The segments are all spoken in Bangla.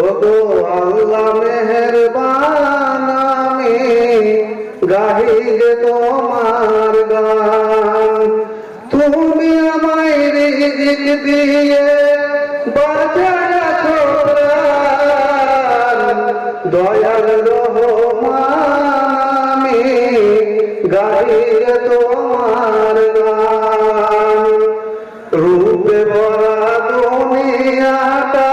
ওগো আল্লাহ মেহেরবান আমি গাহি যে তোমার গান। তুমি আমায় রিজিক দিয়ে বাজানো দয়াল রহমান আমি গাহি যে তোমার গান। রূপে ভরা দুনিয়াটা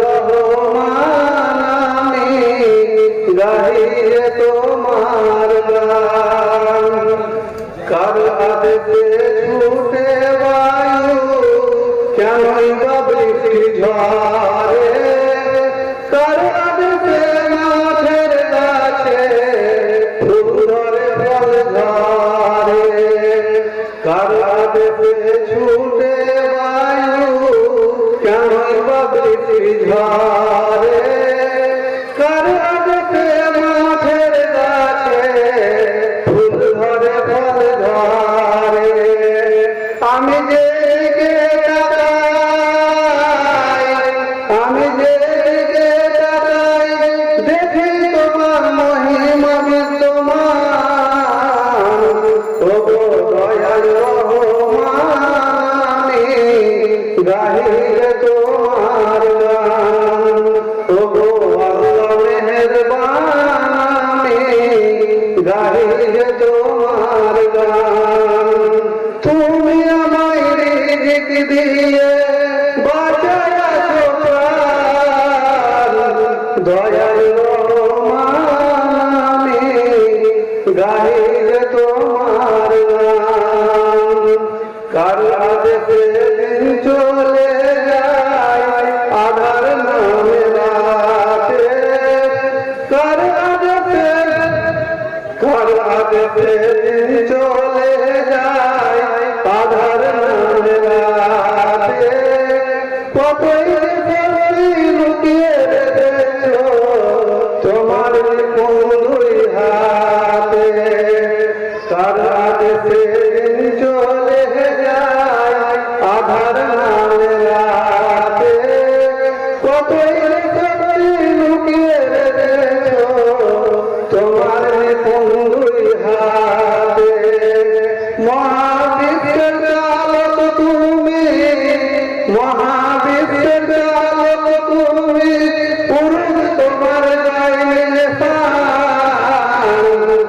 রহমান আমি গাহিরে তোমার গান। কার আদেশে ছুটে বায়ু কেনই বৃষ্টি ঝড়? প্রীতি ঝরে কারণে মাঠের গাছে ফুল ধরে ফল ধরে আমি যে আমি যে দিয়ে বাঁচায় দয়াল মামি গাইল তোমার কার দেখে দিন যায় আধার নামে রাতে। কার দেখে কার দেখে দিন চলে যায় রাধা রাধে